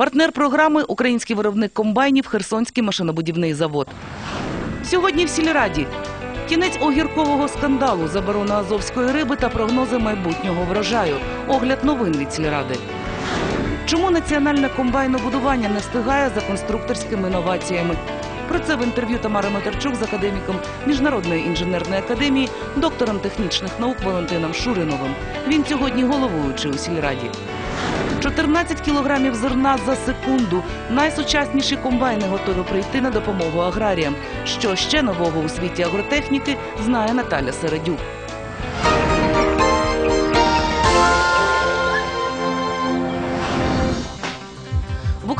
Партнер програми український виробник комбайнів Херсонський машинобудівний завод. Сьогодні в сільраді. Кінець огіркового скандалу, заборона азовської риби та прогнози майбутнього врожаю. Огляд новин від сільради. Чому національне комбайнобудування не встигає за конструкторськими інноваціями? Про це в інтерв'ю Тамари Моторчук з академіком Міжнародної інженерної академії, доктором технічних наук Валентином Шуриновим. Він сьогодні головуючий у сільраді. 14 кілограмів зерна за секунду. Найсучасніші комбайни готові прийти на допомогу аграріям. Що ще нового у світі агротехніки знає Наталя Середюк.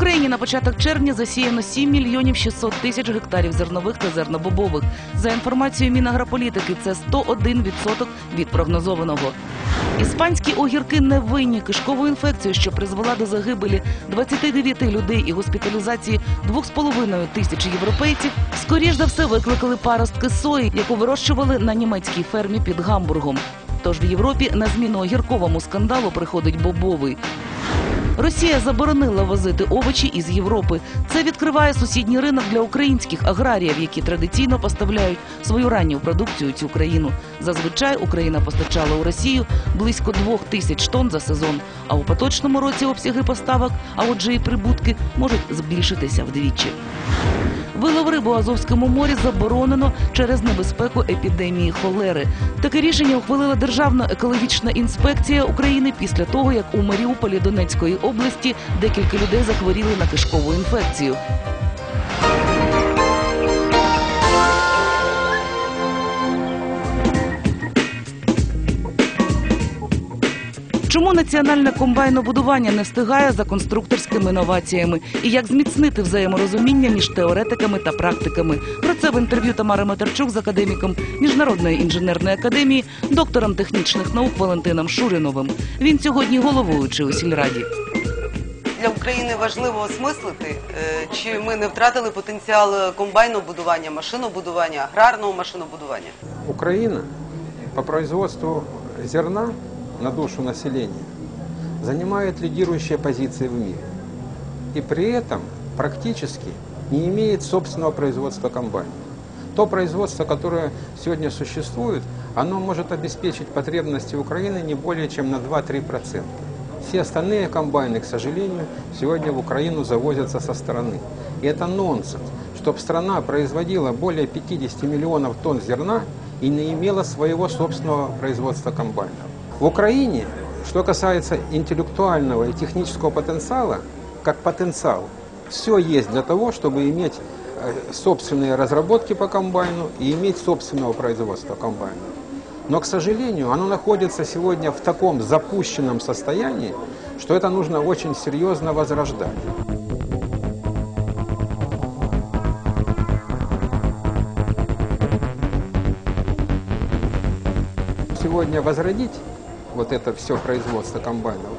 Україні на початок червня засіяно 7 мільйонів 600 тисяч гектарів зернових та зернобобових. За інформацією Мінагрополітики, це 101% від прогнозованого. Іспанські огірки не винні кишкову інфекцію, що призвела до загибелі 29 людей і госпіталізації 2,5 тисяч європейців. Скоріш за все викликали паростки сої, яку вирощували на німецькій фермі під Гамбургом. Тож в Європі на зміну огірковому скандалу приходить бобовий. Росія заборонила возити овочі із Європи. Це відкриває сусідній ринок для українських аграріїв, які традиційно поставляють свою ранню продукцію цю країну. Зазвичай Україна постачала у Росію близько двох тисяч тонн за сезон. А у поточному році обсяги поставок, а отже і прибутки, можуть збільшитися вдвічі. Вилов рибу Азовському морі заборонено через небезпеку епідемії холери. Таке рішення ухвалила Державна екологічна інспекція України після того, як у Маріуполі Донецької області декілька людей захворіли на кишкову інфекцію. Чому національне комбайнобудування не встигає за конструкторськими інноваціями і як зміцнити взаєморозуміння між теоретиками та практиками? Про це в інтерв'ю Тамари Моторчук з академіком Міжнародної інженерної академії, доктором технічних наук Валентином Шуриновим. Він сьогодні головуючий у сільраді. Для України важливо осмислити, е, чи ми не втратили потенціал комбайнобудування, машинобудування, аграрного машинобудування. Украина по производству зерна на душу населения занимает лидирующие позиции в мире. И при этом практически не имеет собственного производства комбайнов. То производство, которое сегодня существует, оно может обеспечить потребности Украины не более чем на 2-3%. Все остальные комбайны, к сожалению, сегодня в Украину завозятся со стороны. И это нонсенс, чтобы страна производила более 50 миллионов тонн зерна и не имела своего собственного производства комбайнов. В Украине, что касается интеллектуального и технического потенциала, как потенциал, все есть для того, чтобы иметь э, собственные разработки по комбайну и иметь собственного производства комбайна. Но, к сожалению, оно находится сегодня в таком запущенном состоянии, что это нужно очень серьезно возрождать. Сегодня возродить вот это все производство комбайнов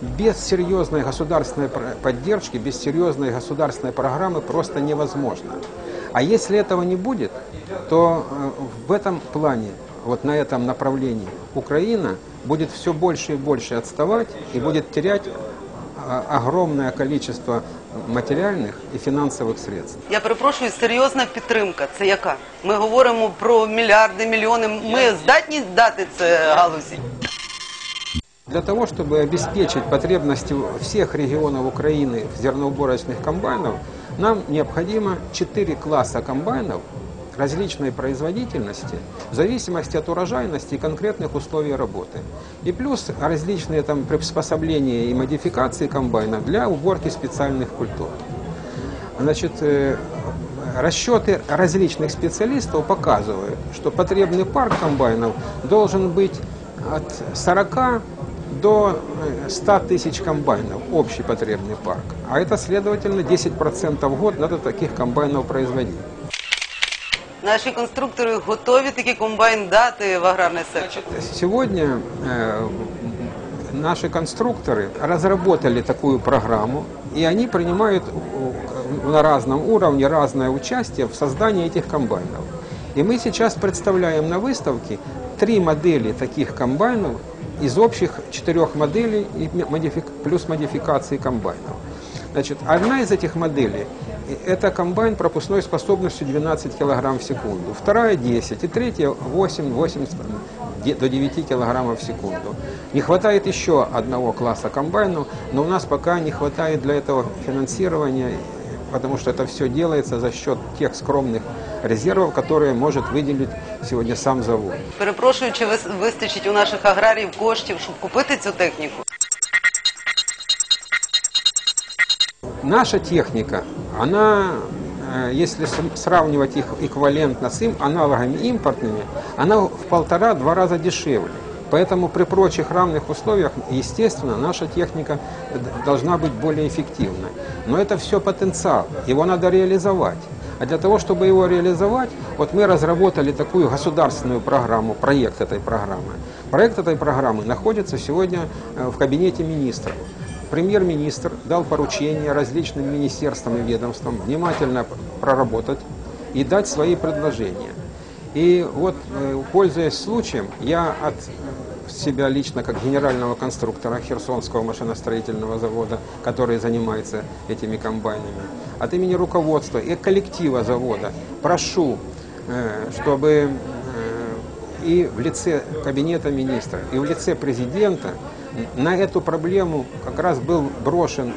без серьезной государственной про- поддержки, без серьезной государственной программы просто невозможно. А если этого не будет, то э, в этом плане, вот на этом направлении, Украина будет все больше и больше отставать и будет терять а, огромное количество материальных и финансовых средств. Я перепрошую, серйозна підтримка. Це яка? Ми говоримо про мільярди, мільйони. Ми здатні дати це галузі? Для того, чтобы обеспечить потребности всех регионов Украины в зерноуборочных комбайнов, нам необходимо 4 класса комбайнов различной производительности в зависимости от урожайности и конкретных условий работы. И плюс различные там приспособления и модификации комбайнов для уборки специальных культур. Значит, э, расчеты различных специалистов показывают, что потребный парк комбайнов должен быть от 40 до э, 100 тысяч комбайнов, общий потребный парк. А это, следовательно, 10% в год надо таких комбайнов производить. Наші конструктори готові такі комбайн дати в аграрний сектор. Сегодня э, наши конструкторы разработали такую программу, и они принимают у- на разном уровне разное участие в создании этих комбайнов. И мы сейчас представляем на выставке три модели таких комбайнов из общих четырех моделей и модифи- плюс модификации комбайнов. Значит, одна из этих моделей – это комбайн пропускной способностью 12 килограмм в секунду, вторая – 10, и третья – 8, 8 де- до 9 килограммов в секунду. Не хватает еще одного класса комбайнов, но у нас пока не хватает для этого финансирования, потому что это все делается за счет тех скромных резервов, которые может выделить сегодня сам завод. Перепрошую, чи вис- вистачить у наших аграріїв коштів, щоб купити цю техніку? Наша техника, она, э, если с- сравнивать их эквивалентно с им, аналогами импортными, она в полтора-два раза дешевле. Поэтому при прочих равных условиях, естественно, наша техника д- должна быть более эффективной. Но это все потенциал, его надо реализовать. А для того, чтобы его реализовать, вот мы разработали такую государственную программу, проект этой программы. Проект этой программы находится сегодня э, в кабинете министров. Премьер-министр дал поручение различным министерствам и ведомствам внимательно проработать и дать свои предложения. И вот, э, пользуясь случаем, я от себя лично, как генерального конструктора Херсонского машиностроительного завода, который занимается этими комбайнами, от имени руководства и коллектива завода прошу, э, чтобы э, и в лице кабинета министра, и в лице президента на эту проблему как раз был брошен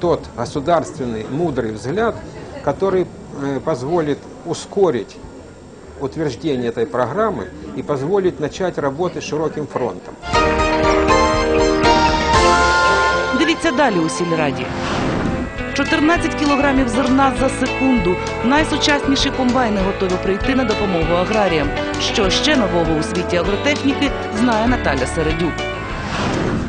тот государственный мудрый взгляд, который э, позволит ускорить утверждение этой программы и позволит начать работы широким фронтом. Дивіться далі у сільраді. 14 кілограмів зерна за секунду. Найсучасніші комбайни готові прийти на допомогу аграріям. Що ще нового у світі агротехніки знає Наталя Середюк.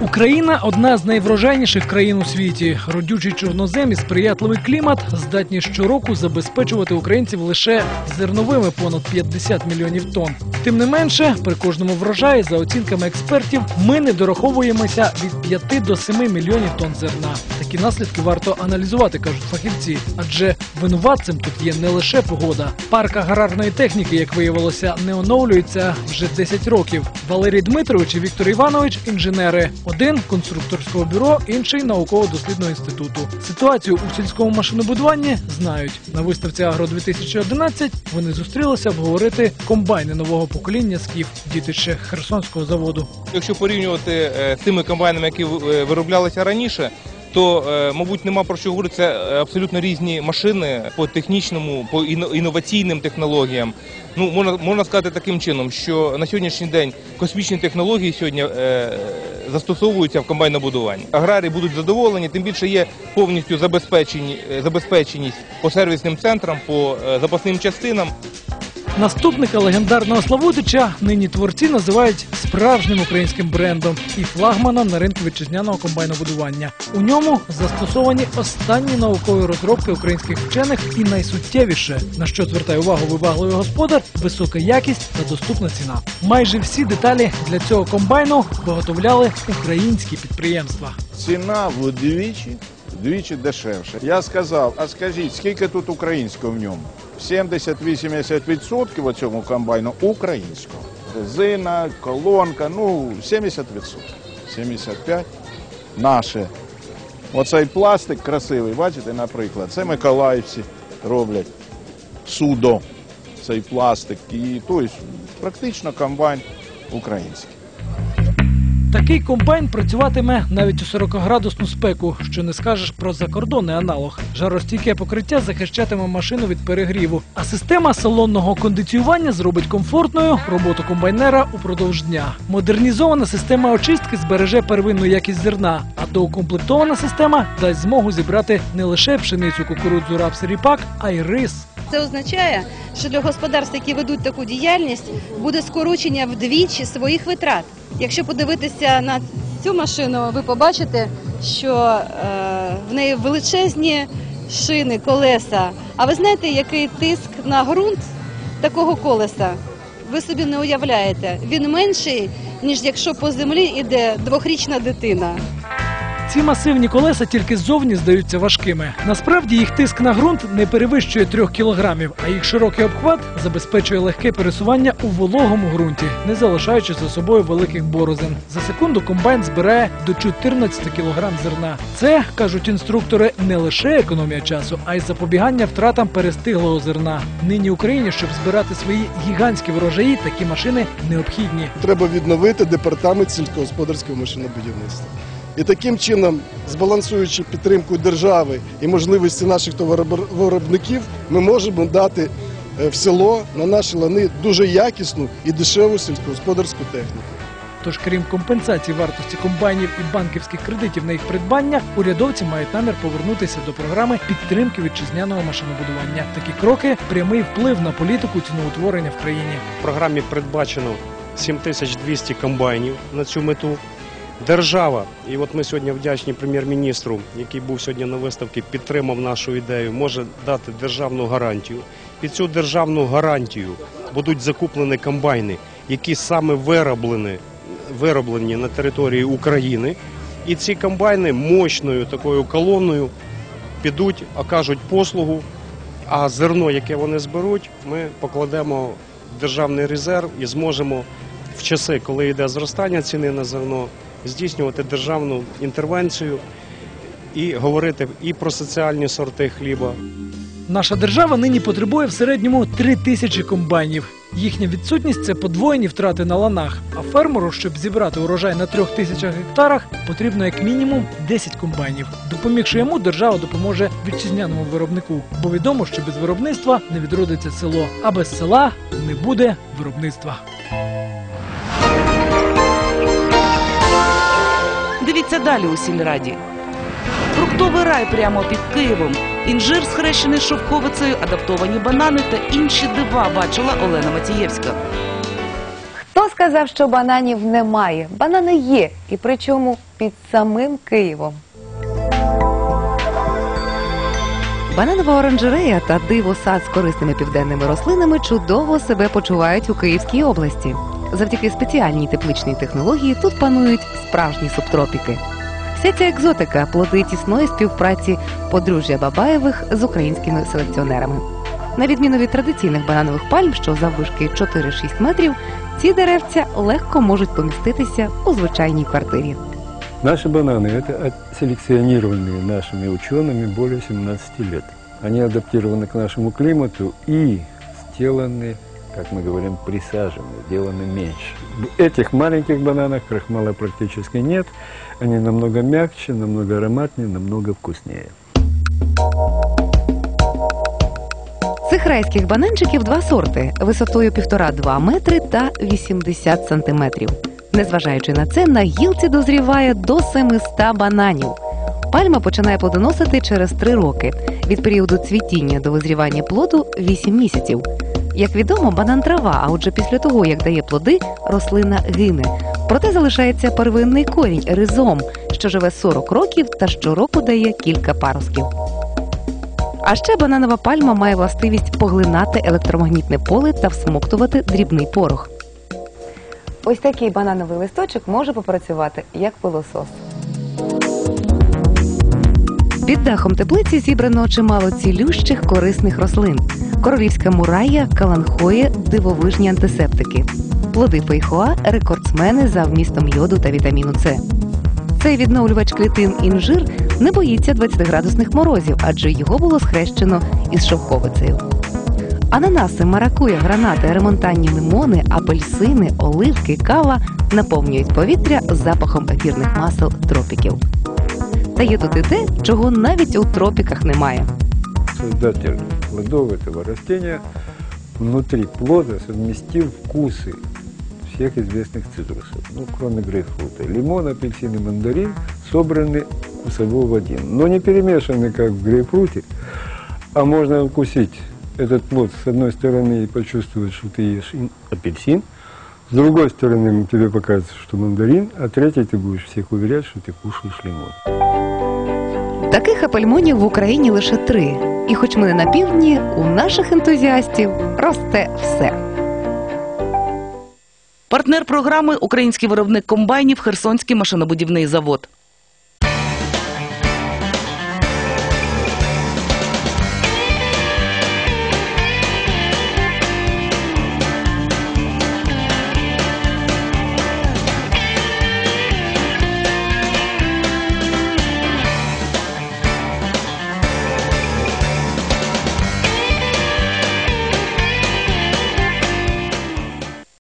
Україна одна з найврожайніших країн у світі. Родючий чорнозем і сприятливий клімат здатні щороку забезпечувати українців лише зерновими понад 50 мільйонів тонн. Тим не менше, при кожному врожаї, за оцінками експертів, ми не дораховуємося від 5 до 7 мільйонів тонн зерна. Такі наслідки варто аналізувати, кажуть фахівці. Адже винуватцем тут є не лише погода. Парк аграрної техніки, як виявилося, не оновлюється вже 10 років. Валерій Дмитрович і Віктор Іванович інженери. Один конструкторського бюро, інший науково-дослідного інституту. Ситуацію у сільському машинобудуванні знають. На виставці Агро 2011 вони зустрілися обговорити комбайни нового покоління скіф, дітище Херсонського заводу. Якщо порівнювати е, з тими комбайнами, які е, вироблялися раніше, то, е, мабуть, нема про що говорити. Це е, абсолютно різні машини по технічному, по інноваційним технологіям. Ну, можна, можна сказати таким чином, що на сьогоднішній день космічні технології сьогодні е, застосовуються в комбайнобудуванні. Аграрії будуть задоволені, тим більше є повністю е, забезпеченість по сервісним центрам, по запасним частинам. Наступника легендарного Славутича нині творці називають справжнім українським брендом і флагманом на ринку вітчизняного комбайнобудування. У ньому застосовані останні наукові розробки українських вчених і найсуттєвіше, на що звертає увагу вибагливий господар, висока якість та доступна ціна. Майже всі деталі для цього комбайну виготовляли українські підприємства. Ціна вдвічі, вдвічі дешевше. Я сказав, а скажіть, скільки тут українського в ньому? 70-80% у цьому комбайну українського. Резина, колонка, ну 70%. 75% наше. Оцей пластик красивий, бачите, наприклад, це миколаївці роблять судо, цей пластик. І тобто, практично комбайн український. Такий комбайн працюватиме навіть у 40-градусну спеку, що не скажеш про закордонний аналог. Жаростійке покриття захищатиме машину від перегріву, а система салонного кондиціювання зробить комфортною роботу комбайнера упродовж дня. Модернізована система очистки збереже первинну якість зерна, а доукомплектована система дасть змогу зібрати не лише пшеницю, кукурудзу, рапс ріпак, а й рис. Це означає, що для господарств, які ведуть таку діяльність, буде скорочення вдвічі своїх витрат. Якщо подивитися на цю машину, ви побачите, що е, в неї величезні шини, колеса. А ви знаєте, який тиск на ґрунт такого колеса? Ви собі не уявляєте. Він менший, ніж якщо по землі йде двохрічна дитина. Ці масивні колеса тільки ззовні здаються важкими. Насправді їх тиск на ґрунт не перевищує трьох кілограмів, а їх широкий обхват забезпечує легке пересування у вологому ґрунті, не залишаючи за собою великих борозен. За секунду комбайн збирає до 14 кілограм зерна. Це кажуть інструктори не лише економія часу, а й запобігання втратам перестиглого зерна. Нині Україні, щоб збирати свої гігантські врожаї, такі машини необхідні. Треба відновити департамент сільськогосподарського машинобудівництва. І таким чином, збалансуючи підтримку держави і можливості наших товаровиробників, ми можемо дати е, в село на наші лани дуже якісну і дешеву сільськогосподарську техніку. Тож, крім компенсації вартості комбайнів і банківських кредитів на їх придбання, урядовці мають намір повернутися до програми підтримки вітчизняного машинобудування. Такі кроки прямий вплив на політику ціноутворення в країні. В програмі передбачено 7200 комбайнів на цю мету. Держава, і от ми сьогодні вдячні прем'єр-міністру, який був сьогодні на виставці, підтримав нашу ідею, може дати державну гарантію. Під цю державну гарантію будуть закуплені комбайни, які саме вироблені, вироблені на території України. І ці комбайни мощною такою колонною підуть, окажуть послугу, а зерно, яке вони зберуть, ми покладемо в державний резерв і зможемо в часи, коли йде зростання ціни на зерно, здійснювати державну інтервенцію і говорити і про соціальні сорти хліба. Наша держава нині потребує в середньому три тисячі комбайнів. Їхня відсутність це подвоєні втрати на ланах. А фермеру, щоб зібрати урожай на трьох тисячах гектарах, потрібно як мінімум 10 комбайнів. Допомігши йому, держава допоможе вітчизняному виробнику. Бо відомо, що без виробництва не відродиться село, а без села не буде виробництва. Дивіться далі у сільраді. Фруктовий рай прямо під Києвом. Інжир, схрещений шовковицею, адаптовані банани та інші дива бачила Олена Матієвська. Хто сказав, що бананів немає? Банани є, і причому під самим Києвом. Бананова оранжерея та диво сад з корисними південними рослинами чудово себе почувають у Київській області Завдяки спеціальній тепличній технології тут панують справжні субтропіки. Вся ця екзотика плоди тісної співпраці подружжя Бабаєвих з українськими селекціонерами. На відміну від традиційних бананових пальм, що заввишки 4-6 метрів, ці деревця легко можуть поміститися у звичайній квартирі. Наши бананы – это селекционированные нашими учеными более 17 лет. Они адаптированы к нашему климату и сделаны, как мы говорим, присажены, сделаны меньше. В этих маленьких бананах крахмала практически нет. Они намного мягче, намного ароматнее, намного вкуснее. Цих райських бананчиків два сорти висотою 1,5-2 метри та 80 сантиметрів. Незважаючи на це, на гілці дозріває до 700 бананів. Пальма починає плодоносити через 3 роки. Від періоду цвітіння до визрівання плоду 8 місяців. Як відомо, банан трава, а отже, після того, як дає плоди, рослина гине. Проте залишається первинний корінь ризом, що живе 40 років та щороку дає кілька паростків. А ще бананова пальма має властивість поглинати електромагнітне поле та всмоктувати дрібний порох. Ось такий банановий листочок може попрацювати як пилосос. Під дахом теплиці зібрано чимало цілющих корисних рослин: королівська мурая, каланхоє, дивовижні антисептики. Плоди фейхоа рекордсмени за вмістом йоду та вітаміну С. Цей відновлювач клітин інжир не боїться 20-градусних морозів, адже його було схрещено із шовковицею. Ананаси, маракуя, гранати, ремонтанні лимони, апельсини, оливки, кава наповнюють повітря запахом ефірних масел тропіків. Та є тут і те, чого навіть у тропіках немає. Создатель плодов этого растения внутри плода совместил вкусы всех известных цитрусов, ну, кроме грейпфрута. Лимон, апельсин и мандарин собраны вкусово в один, но не перемешаны, как в грейпфруте, а можно укусить этот плод с одной стороны и почувствовать, что ты ешь ин- апельсин, с другой стороны тебе покажется, что мандарин, а третий ты будешь всех уверять, что ты кушаешь лимон. Таких апельмонів в Україні лише три. І хоч ми не на півдні, у наших ентузіастів росте все. Партнер програми український виробник комбайнів Херсонський машинобудівний завод.